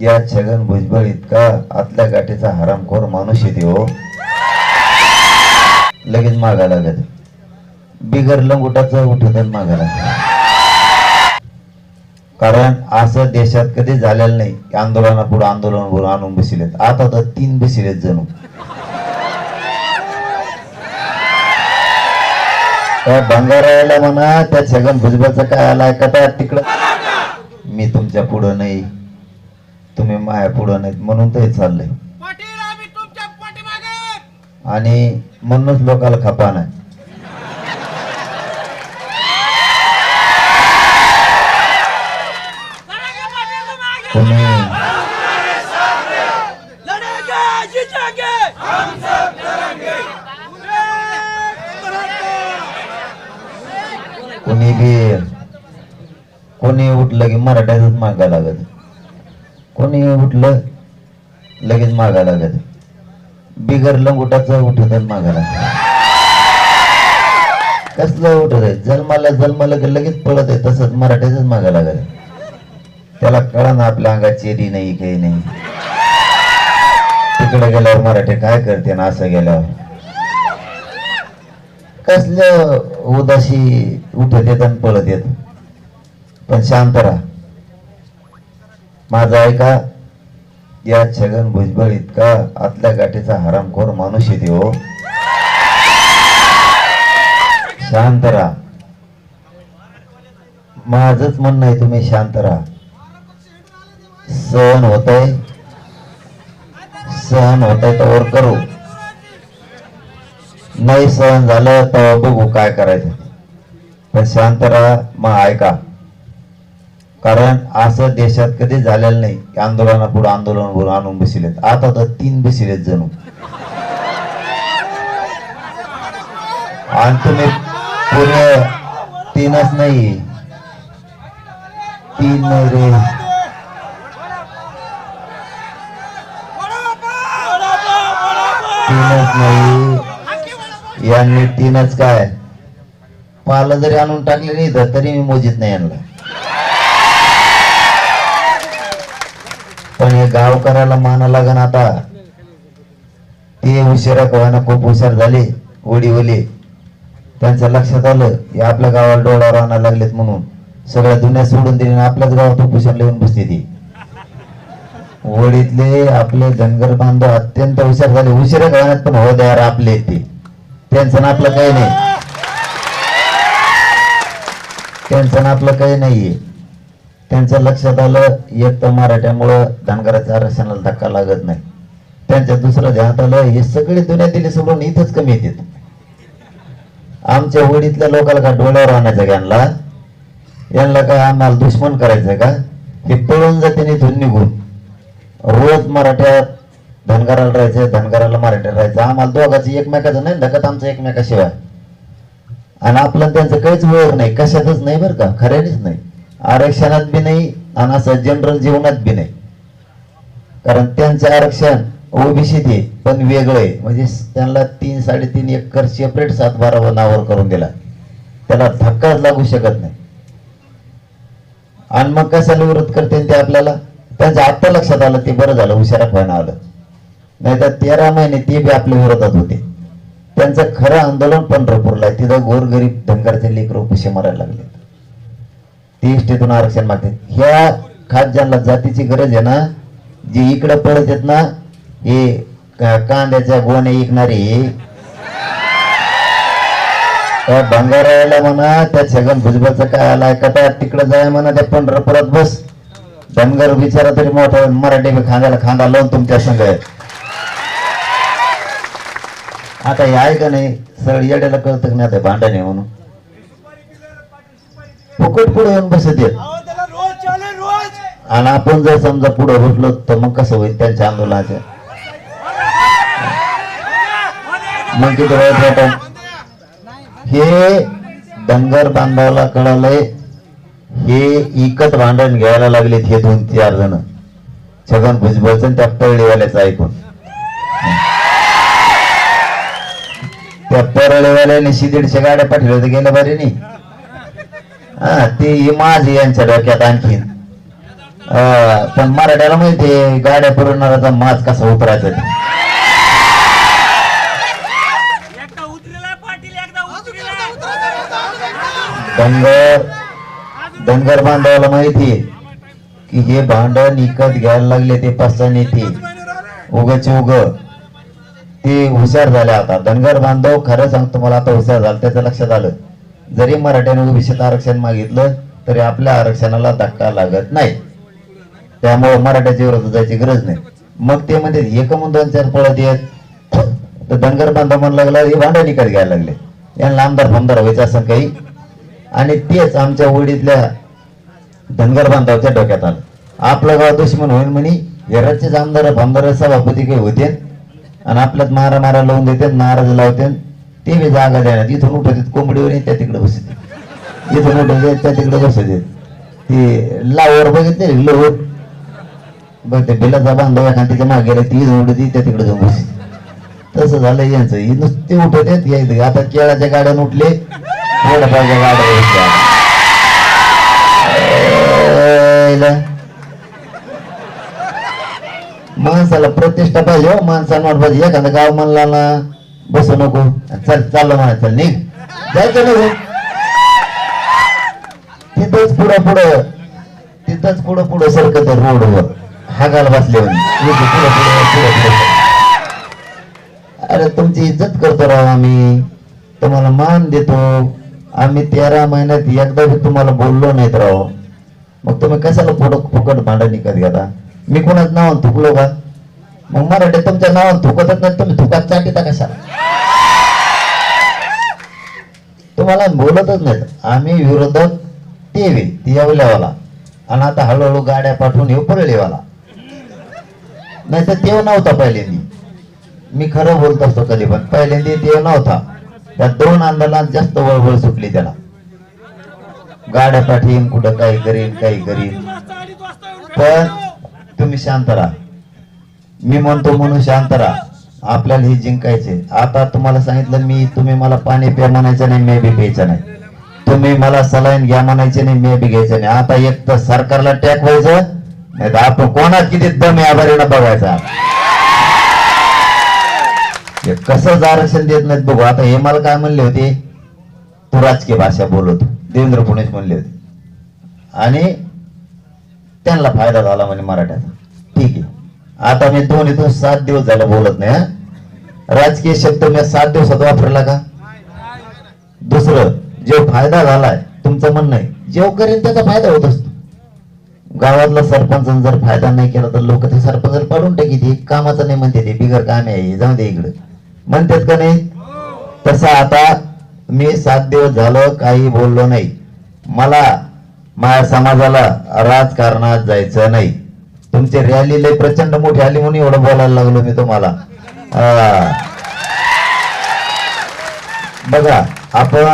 या छगन भुजबळ इतका आतल्या गाठीचा हरामखोर माणूस येते हो लगेच मागा लागत. बिगर लंगुटाचं उठत मागायला कारण असं देशात कधी झालेलं नाही की आंदोलना पुढे आंदोलन आणून बसिलेत. आता तर तीन बसिलेत जणू. त्या भंगारायला म्हणा त्या छगन भुजबळचा काय आलाय कटा तिकडं? मी तुमच्या पुढं नाही. तुम्ही माया पुढं नाहीत. म्हणून ते चाललंय. आणि म्हणूनच लोकाला खपा नाही. कोणी बी कोणी उठलं की मराठ्यातच मागा लागत. कोणी उठलं लगेच मागा लागत बिगर लंगुटाचं उठत मागा लागत कसलं उठत आहे? जन्माला जन्माला की लगेच पळत आहे. तसंच मराठ्याच मागा लागत त्याला कळा ना आपल्या अंगात चेरी नाही काही नाही. तिकडे गेल्यावर मराठी काय करते ना असं गेल्यावर? कसलं उदाशी उठत येत आणि पळत येत? पण शांत राहा. माझा ऐका या छगन भुजबळ इतका आतल्या गाठीचा हरामखोर माणूस येते हो शांत राहा. माझच म्हणणं आहे तुम्ही शांत राहा. सहन होत आहे सहन होत आहे तर करू. नाही सहन झालं तर बघू काय करायचं. पण शांत राहा मग ऐका. कारण असं देशात कधी झालेलं नाही की आंदोलना पुढे आंदोलन आणून बसिलेत. आता तर तीन बसिलेत जणू. आणि तुम्ही पुरे तीनच नाही. तीन नाही रे. तीनच नाही. यांनी तीनच काय? पाला जरी आणून टाकले नाही तर तरी मी मोजित नाही यांना पण हे गावकऱ्याला माना लागन आता. ते उशिरा कवाना खूप हुशार झाले ओडी ओली त्यांच्या लक्षात आलं की आपल्या गावाला डोळ्यावर आणायला लागलेत म्हणून. सगळ्या दुनिया सोडून दिली आणि आपल्याच गावात उपोषण लिहून बसते ती. वडीतले आपले धनगर बांधव अत्यंत हुशार झाले. उशिरा गावात पण हो द्या आपले ते. त्यांचं ना आपलं काही नाही. त्यांचं ना आपलं काही नाहीये. त्यांच्या लक्षात आलं एक तर मराठ्यामुळं धनगराच्या आरक्षणाला धक्का लागत नाही. त्यांच्या दुसरं ध्यात आलं हे सगळे दुनिया दिली सोडून इथंच कमी येतात आमच्या वडीतल्या लोकांना का डोळ्यावर आणायचं का यांना? यांना का आम्हाला दुश्मन करायचं का? हे पळून जाते इथून निघून. रोज मराठ्यात धनगराला राहायचं धनगराला मराठ्यात राहायचं. आम्हाला दोघांचं एकमेकाचं नाही धकत आमचं एकमेकाशिवाय. आणि आपलं त्यांचं काहीच वेळ नाही. कशातच नाही बरं का? खऱ्यानेच नाही. आरक्षणात बी नाही आणि असं जनरल जीवनात बी नाही. कारण त्यांचं आरक्षण ओबीसीत आहे पण वेगळं आहे. म्हणजे त्यांना तीन साडेतीन एकर सेपरेट सातबारा नावावर करून दिला. त्याला धक्काच लागू शकत नाही. आणि मग कशाला विरोध करते ते आपल्याला? त्यांचं आत्ता लक्षात आलं ते बरं झालं हुशारा व्हायला आलं. नाही तर तेरा महिने ते बी आपल्या विरोधात होते. त्यांचं खरं आंदोलन पंढरपूरला आहे. तिथं गोरगरीब धनगरचे लेकर उपशे मारायला लागले ती इष्टीतून आरक्षण मागते ह्या खाद्यांना जातीची गरज आहे ना जी इकडं पडत आहेत ना हे कांद्याच्या गोण्या ऐकणारी त्या भंगारायला म्हणा त्या छगन भुजबळचं काय आलाय कटा तिकडं जाय म्हणा त्या पंढरपुरात बस. धनगर बिचारा तरी मोठा मराठी खांद्याला खांदा लावून तुमच्या संघ आता हे आहे का नाही सरळ येड्याला कळतं की नाही आता भांडण आहे म्हणून. फुकट पुढे येऊन बसत येत आणि आपण जर समजा पुढे बसलो तर मग कसं होईल त्यांच्या आंदोलनाच्या मग किती हे डंगर बांधायला कळालंय. हे इकत भांडण घ्यायला लागलेत हे दोन चार जण. छगन भुजबळचं त्या पळलीवाल्याचं ऐकून. त्या परळीवाल्याने दीडशे गाड्या पाठवल्या होत्या गेल्या बारीने. हा ते माझ यांच्या डोक्यात आणखीन. अं, पण मराठ्याला माहिती आहे गाड्या पुरवणाराचा माज कसा उतरायचा धनगर धनगर बांधवाला माहितीये की हे भांड निकत घ्यायला लागले ते पस्ता नेते उगच उग. ते हुशार झाले आता. धनगर बांधव खरं सांगतो मला आता हुशार झालं त्याचं लक्षात आलं. जरी मराठ्याने ओबीसीत आरक्षण मागितलं तरी आपल्या आरक्षणाला धक्का लागत नाही. त्यामुळे मराठ्याच्या विरोधात जायची गरज नाही. मग ते म्हणजे एक म्हणून दोन चार पळत येत? तर धनगर बांधव म्हणू लागला हे भांडं निकत घ्यायला लागले. यांना आमदार फामदार व्हायचं असं काही. आणि तेच आमच्या ओढीतल्या धनगर बांधवाच्या डोक्यात आलं. आपलं गाव दुश्मन होईल म्हणे हेराचेच आमदार फामदार सभापती काही होते? आणि आपल्यात मारा मारा लावून देते महाराज लावते. ते बी जागा देण्यात इथून उठवतात कोंबडीवर त्या तिकडे बसत इथून उठवते त्या तिकडे बसत ते लावर बघितले लोहर बघ ते बिलाचा बांधव एखाद्याच्या मागे ती इथून त्या तिकडे जाऊन बसते तसं झालं यांचं. हे नुसते उठवतात यायचं आता केळाच्या गाड्यान उठले वडापावच्या गाड्या माणसाला प्रतिष्ठा पाहिजे हो माणसाला पाहिजे. एखादा गाव म्हणला ना बसू नको. चल चाललं म्हणा चल निघ. जायचं नको तिथंच पुढं पुढं. तिथंच पुढं पुढं सरकत रोडवर. हागाल बसले अरे तुमची इज्जत करतो राव आम्ही. तुम्हाला मान देतो. आम्ही तेरा महिन्यात एकदा बी तुम्हाला बोललो नाहीत राव. मग तुम्ही कशाला पुढं फुकट भांडण निघत घेता? मी कोणाच नाव थुकलो का? मग मराठी तुमच्या नावात थुकतच नाही तुम्ही थुकात चाटिता कशा तुम्हाला बोलतच नाहीत आम्ही विरोधक ते बी ती येवल्यावाला. आणि आता हळूहळू गाड्या पाठवून येऊ परळीवाला. नाही तर तेव नव्हता पहिल्यांदी. मी खरं बोलत असतो कधी पण. पहिल्यांदी तेव नव्हता. त्या दोन आंदोलनात जास्त वळवळ सुटली त्याला. गाड्या पाठीन कुठं काही करीन काही करीन. पण तुम्ही शांत राहा. मी म्हणतो म्हणून शांत राहा आपल्याला हे जिंकायचे आता तुम्हाला सांगितलं मी तुम्ही मला पाणी प्या म्हणायचं नाही मे बी प्यायचं नाही. तुम्ही मला सलाईन घ्या म्हणायचे नाही मे बी घ्यायचं नाही. आता एक तर सरकारला टॅक व्हायचं नाही तर आपण कोणात किती दम या बघायचा? कसंच आरक्षण देत नाहीत बघू. आता हे मला काय म्हणले होते? तू राजकीय भाषा बोलत देवेंद्र फडणवीस म्हणले होते. आणि त्यांना फायदा झाला म्हणे मराठ्याचा. ठीक आहे. आता मी दोन इथून सात दिवस झालं बोलत नाही हा. राजकीय शब्द मी सात दिवसात वापरला का? दुसरं जो फायदा झालाय तुमचं म्हणणं आहे जेव करेल त्याचा फायदा होत असतो. गावातला सरपंच जर फायदा नाही केला तर लोक ते सरपंच पाडून टाकी ते कामाचं नाही म्हणते ते बिगर काम आहे जाऊ दे इकडं. म्हणतात का नाही? तसं आता मी सात दिवस झालं काही बोललो नाही. मला माझ्या समाजाला राजकारणात जायचं नाही. तुमची रॅली लय प्रचंड मोठी आली म्हणून एवढं बोलायला लागलो मी तुम्हाला. बघा आपण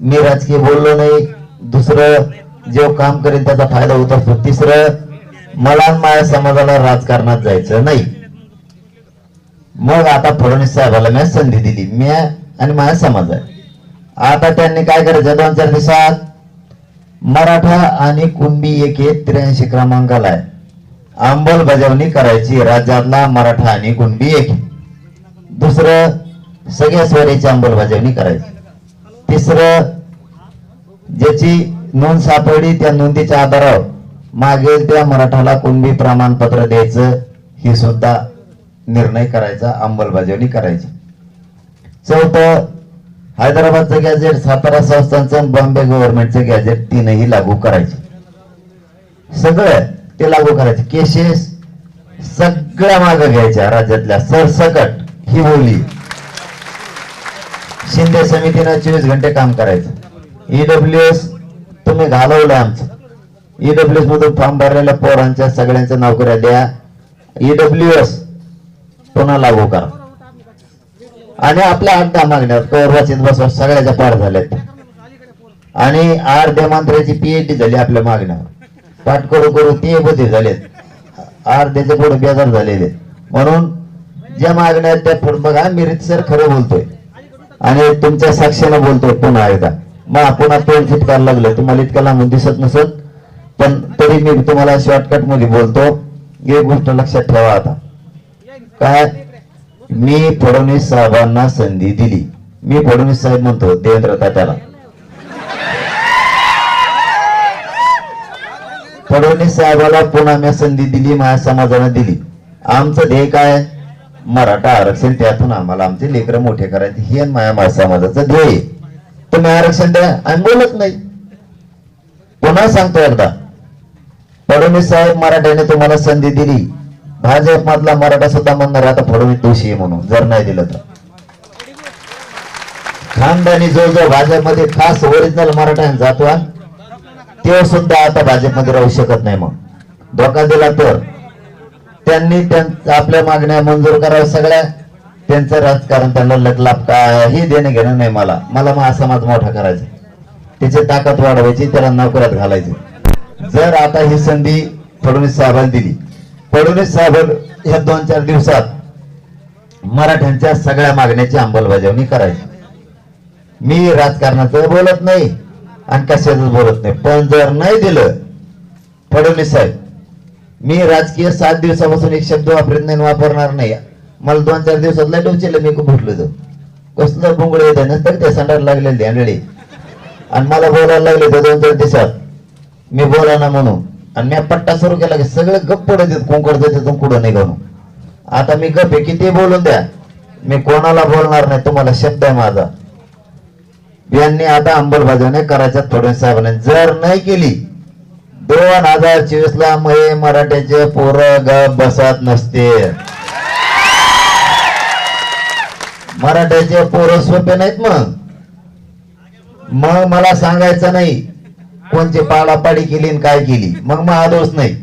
मी राजकीय बोललो नाही. दुसरं जे काम करेल त्याचा फायदा होत असतो तिसरं मला आणि माझ्या समाजाला राजकारणात जायचं नाही. मग आता फडणवीस साहेबाला मी संधी दिली. मी आणि माझा समाज आहे आता त्यांनी काय करायचं? दोन चार दिवसात मराठा आणि कुणबी एक त्र्याऐंशी क्रमांकाला आहे. अंमलबजावणी करायची राज्यातला मराठा आणि कुणबी एक. दुसरं सगळ्या स्वारीची अंमलबजावणी करायची. तिसरं ज्याची नोंद सापडली त्या नोंदीच्या आधारावर मागेल त्या मराठाला कुणबी प्रमाणपत्र द्यायचं ही सुद्धा निर्णय करायचा अंमलबजावणी करायची. चौथं हैदराबादचं गॅजेट सातारा संस्थांचं बॉम्बे गव्हर्नमेंटचं गॅजेट तीनही लागू करायचे. सगळं ते लागू करायचे. केसेस सगळ्या मागं घ्यायच्या राज्यातल्या. सरसकट ही बोली शिंदे समितीनं चोवीस घंटे काम करायचं. ईडब्ल्यू एस तुम्ही घालवलं आमचं. ईडब्ल्यू एस मधून फॉर्म भरलेल्या पोरांच्या सगळ्यांच्या नोकऱ्या द्या. ईडब्ल्यू एस पुन्हा लागू करा. आणि आपल्या अड्डा दहा कौरवा कवर सगळ्याच्या पार झाल्यात. आणि आर देमांत्र्याची पीएचडी झाली आपल्या मागण्यावर पाठ करू करू ते बधे झालेत. आर त्याचे पुढे बेजार झालेले. म्हणून ज्या मागण्या आहेत त्या पुढे बघा. मी सर खरं बोलतोय. आणि तुमच्या साक्षीनं बोलतोय पुन्हा एकदा. मग पुन्हा तोंड चिटकायला लागलं तुम्हाला इतकं लांबून दिसत नसत. पण तरी मी तुम्हाला शॉर्टकटमध्ये बोलतो. एक गोष्ट लक्षात ठेवा आता. काय? मी फडणवीस साहेबांना संधी दिली. मी फडणवीस साहेब म्हणतो देवेंद्र तात्याला फडणवीस साहेबाला पुन्हा मी संधी दिली माझ्या समाजाने दिली. आमचं ध्येय काय? मराठा आरक्षण त्यातून आम्हाला आमचे लेकरं मोठे करायचे. हे माझ्या माझ्या समाजाचं ध्येय तुम्ही आरक्षण द्या आम्ही बोलत नाही. पुन्हा सांगतो एकदा? फडणवीस साहेब मराठ्याने तुम्हाला संधी दिली. भाजप मधला मराठा सुद्धा म्हणणार आता फडणवीस दोषी आहे म्हणून. जर नाही दिलं तर. खानदानी जो जो भाजपमध्ये खास ओरिजिनल मराठा जातो तो सुद्धा आता भाजपमध्ये राहू शकत नाही मग. धोका दिला तर. त्यांनी आपल्या मागण्या मंजूर कराव्या सगळ्या. त्यांचं राजकारण त्यांना लटलाप काही देणं घेणं नाही मला. मला मग समाज मोठा करायचा त्याची ताकद वाढवायची त्याला नोकऱ्यात घालायची जर आता ही संधी फडणवीस साहेबांनी दिली फडणवीस साहेब ह्या दोन चार दिवसात मराठ्यांच्या सगळ्या मागण्याची अंमलबजावणी करायची. मी राजकारणाचं बोलत नाही आणि कशाच बोलत नाही. पण जर नाही दिलं फडणवीस साहेब मी राजकीय सात दिवसापासून एक शब्द वापरत नाही वापरणार नाही. मला दोन चार दिवसात लाइट उचललं मी भुटलो तो कसलं बुंगळे येत नंतर ते संडार लागलेले आणि मला बोलायला लागले ते दोन चार दिवसात. मी बोला ना म्हणून. आणि मी पट्टा सुरू केला की सगळे गप्प पडत येत कोंकड तिथून कुठं निघून आता मी गप आहे किती बोलून द्या. मी कोणाला बोलणार नाही तुम्हाला शब्द आहे माझा. यांनी आता अंमलबजावणी करायच्या फडणवीस साहेबांनी. जर नाही केली दोन हजार चोवीस ला मये मराठ्याचे पोरं गप बसत नसते. मराठ्याचे पोरं सोपे नाहीत मग. मग मला सांगायचं नाही. कोणची पाडापाडी केली आणि काय केली? मग मग आदोष नाही.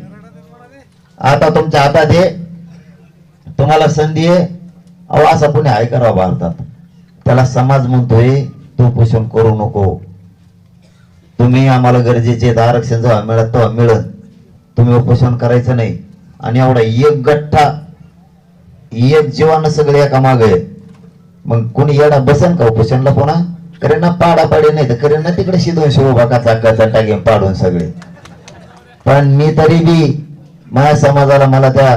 आता तुमच्या हातात आहे तुम्हाला संधी आहे. अहो असा पुणे हाय करावा भारतात. त्याला समाज म्हणतोय तू पोषण करू नको. तुम्ही आम्हाला गरजेचे आरक्षण जेव्हा मिळत तेव्हा मिळत. तुम्ही उपोषण करायचं नाही. आणि एवढा एक गठ्ठा एक जीवानं सगळे एका मागे मग कोणी येडा बसन का उपोषणला पुन्हा? करे ना पाडापाडी नाही तर करे ना तिकडे उभा शिवबाका चाकाचा टाकेन पाडून सगळे. पण मी तरी बी माझ्या समाजाला मला त्या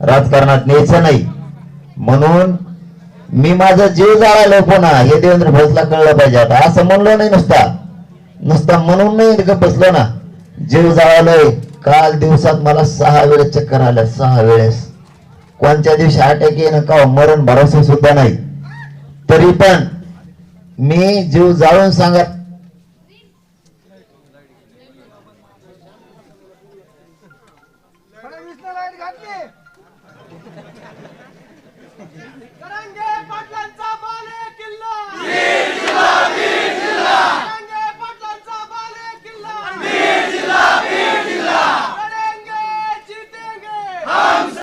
राजकारणात न्यायचं नाही. म्हणून मी माझा जीव जाळायला पुन्हा हे देवेंद्र भोसला कळलं पाहिजे आता. असं म्हणलो नाही नुसता. नुसता म्हणून नाही बसलो ना. जीव जाळालोय. काल दिवसात मला सहा वेळेस चक्कर आल्या सहा वेळेस. कोणत्या दिवशी अटॅक येणं का मरण भरोसा सुद्धा नाही. तरी पण मी जीव जाळून सांगत